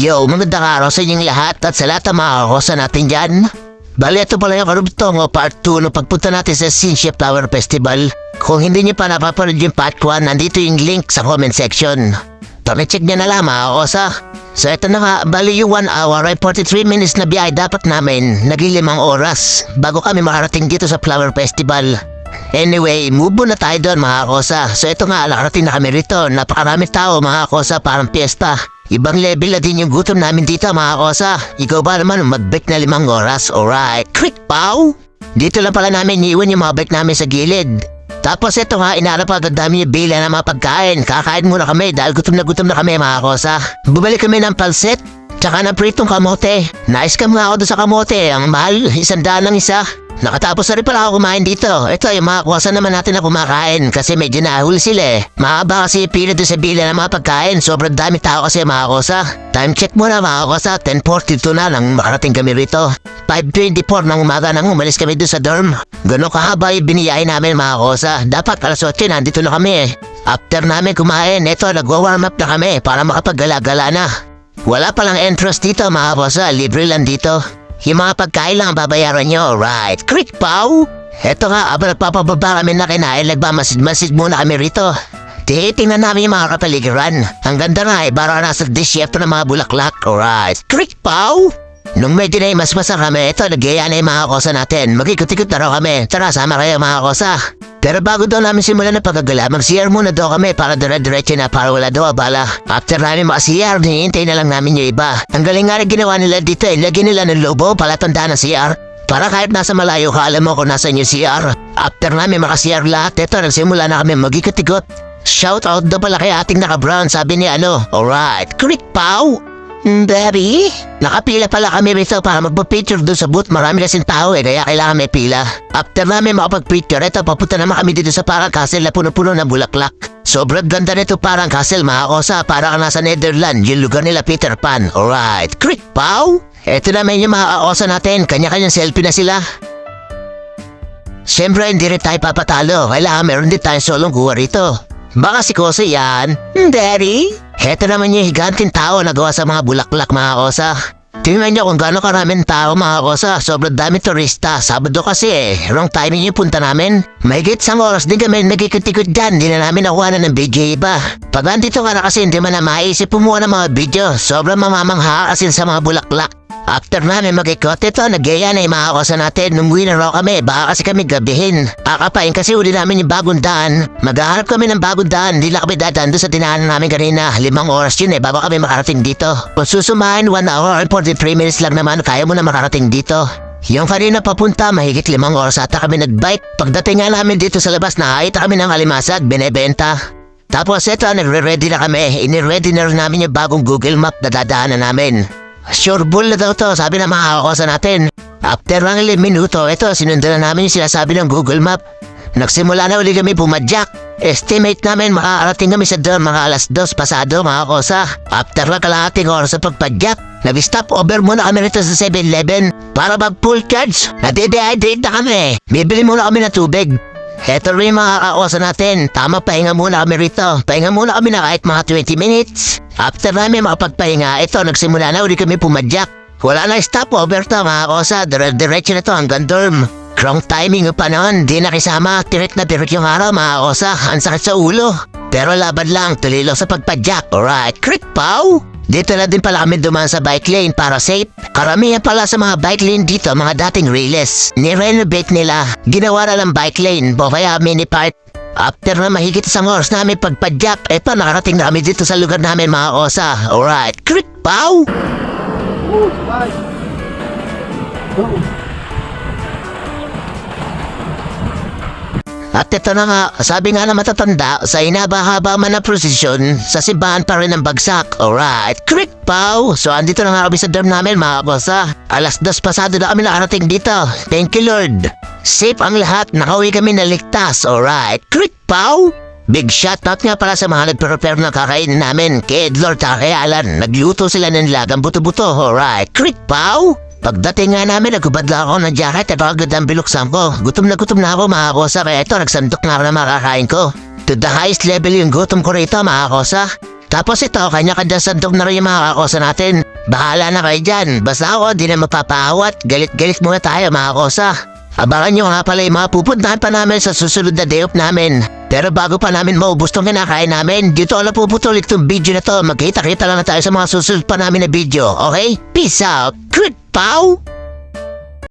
Yo, magandang araw sa inyong lahat at sa lahat ng mga kakosa natin dyan. Bali, ito pala yung karugtong o part 2 no pagpunta natin sa Sinship Flower Festival. Kung hindi niyo pa napapanood yung part 1, nandito yung link sa comment section. Pakicheck niya na lang mga kakosa. So ito na nga, bali yung 1 hour ay 43 minutes na biyahe dapat namin, naging limang oras bago kami makarating dito sa Flower Festival. Anyway, move on na tayo doon mga kosa. So ito nga, nakarating na kami rito. Napakarami tao mga kosa, parang piyesta. Ibang level na din yung gutom namin dito mga kosa. Ikaw ba naman mag-break na limang oras? Alright, quick pow! Dito lang pala namin iwan yung mga break namin sa gilid. Tapos ito nga, inaarap agad namin yung bila ng mga pagkain. Kakain muna kami dahil gutom na gutom na kami mga kosa. Bumalik kami ng palset, tsaka ng pritong kamote. Nice cam nga ako doon sa kamote. Ang mahal, isang daan ng isa. Nakatapos na rin pala ako kumain dito. Ito yung mga kuwasan naman natin na kumakain kasi medyo nahuli sila eh. Mahaba kasi pila doon sa bila ng mga pagkain. Sobrang dami tao kasi mga kosa. Time check muna mga kosa. 10.42 na nang makarating kami rito. 5.24 ng umaga nang umalis kami doon sa dorm. Ganon kahaba yung biniyay namin mga kosa. Dapat alas 8 nandito na kami eh. After namin kumain, eto nagwa-warm up na kami para makapagala-gala na. Wala palang entrance dito mga kosa. Libre lang dito. Yung mga pagkain lang ang babayaran nyo, right? Quick pow! Eto nga, abang nagpapababa kami na kinain, nagmamasid-masid muna kami rito. Titingnan namin yung mga kapaligiran. Ang ganda nga eh, para nasa disyerto ng mga bulaklak, alright? Quick pow! Nung medyo na mas masa kami, ito, nagyaya na yung mga kosa natin. Magikot-ikot na raw kami. Tara, sama kayo mga kosa. Pero bago daw namin simulan na pagkagala, mag-CR muna daw kami para dire-diretso na para wala daw abala. After namin maka-CR, nihintay na lang namin yung iba. Ang galing nga rin ginawa nila dito eh, lagyan nila ng lobo palatandaan ng CR. Para kahit nasa malayo ka, alam mo kung nasa yung CR. After namin maka-CR lahat, eto, nagsimula na kami magikot-ikot. Shout out daw pala kay ating naka-brown, sabi ni ano, alright, quick pow! Hmm, Baby? Nakapila pala kami rito para magpa-picture doon sa booth. Marami kasing tao eh, kaya kailangan may pila. After namin makapag-picture, eto, papunta naman kami dito sa parang castle na puno-puno ng bulaklak. Sobrang ganda nito parang castle, mga kosa. Para ka nasa Netherlands, yung lugar nila Peter Pan. Alright, quick pow! Eto naman yung mga kaosa natin, kanya-kanyang selfie na sila. Siyempre, hindi rin tayo papatalo. Kailangan meron din tayong solong kuha rito. Baka si Kosa yan. Daddy? Heto naman yung higanting tao na gawa sa mga bulaklak mga kosa. Tingnan niyo kung gaano karaming tao mga kosa. Sobrang dami turista. Sabado kasi eh. Wrong timing yung punta namin. Mahigit sang oras din kami nagkikot-ikot dyan. Di na namin nakuha na ng video iba. Pag andito ka na kasi hindi man na maisip pumuha ng mga video. Sobrang mamamangha kasi sa mga bulaklak. After namin mag-ikot ito, nagyaya na yung mga kosa natin. Na raw kami, baka kasi kami gabihin. Kakapain kasi uli namin yung bagong daan. Maghahanap kami ng bagong daan, hindi lang kami dadaan doon sa dinaanan namin kanina. Limang oras yun eh, bago kami makarating dito. Kung susumahin, 1 hour and 43 minutes lang naman, kaya mo na makarating dito. Yung kanina papunta, mahigit limang oras ata kami nagbike. Pagdating nga namin dito sa labas, nakakita kami ng alimasag, binebenta. Tapos eto, nagre-ready na kami. Ini-ready na rin namin yung bagong Google Map na dadaanan namin. Sure bull na daw to, sabi ng mga kakosa natin. After lang ilang minuto, ito, sinundan na namin yung sinasabi ng Google Map. Nagsimula na uli kami pumadyak. Estimate namin makakarating kami sa doon mga alas dos pasado mga kosa. After na kalahating oras sa pagpadyak, nag-stop over muna kami rito sa 7-Eleven para mag-full charge. Nade-dehydrate na kami. Bibili muna kami ng tubig. Heto rin mga kaosa natin. Tama, pahinga muna kami rito. Pahinga muna kami na kahit mga 20 minutes. After namin makapagpahinga, ito, nagsimula na uli kami pumadyak. Wala na stopover to mga kosa. Dire-diretso na to hanggang dorm. Wrong timing pa noon. Di nakisama. Tirik na tirik yung araw mga kosa. Ang sakit sa ulo. Pero laban lang. Lang sa pagpadyak. Alright, crit pow! Dito na din pala kami dumaan sa bike lane para safe. Karamihan pala sa mga bike lane dito, mga dating railers. Ni-renovate nila. Ginawa na ng bike lane, o kaya mini park. After na mahigit isang oras namin pagpadyak, eto nakarating na kami dito sa lugar namin mga osa. Alright, crit pow! At ito na nga, sabi nga na matatanda, sa inaba-haba man na prosesyon, sa simbahan pa rin ang bagsak. Alright, quick pow! So andito na nga kami sa dorm namin mga bossa. Alas dos pasado na kami nakarating dito. Thank you Lord. Safe ang lahat, nakauwi kami na ligtas. Alright, quick pow! Big shoutout nga pala sa mga nagprepare na kakainin namin. Kay Edlord at Alan, nagluto sila ng lagang buto-buto. Alright, quick pow! Pagdating nga namin, nagubad lang ako ng jacket at agad ang biluksan ko. Gutom na gutom na ako mga kosa, kaya ito, nagsandok na ako na makakain ko. To the highest level yung gutom ko rito mga. Tapos ito, kanya-kanya sandok na rin yung mga natin. Bahala na kayo dyan. Basta ako, di na mapapawat. Galit-galit muna tayo mga kosa. Abangan nyo nga pala yung mga pupuntahan pa namin sa susunod na day off namin. Pero bago pa namin maubos tong kinakain namin, dito ala puputol itong video na to. Magkita-kita lang na tayo sa mga susunod pa namin na video, okay? Peace out! Good Natal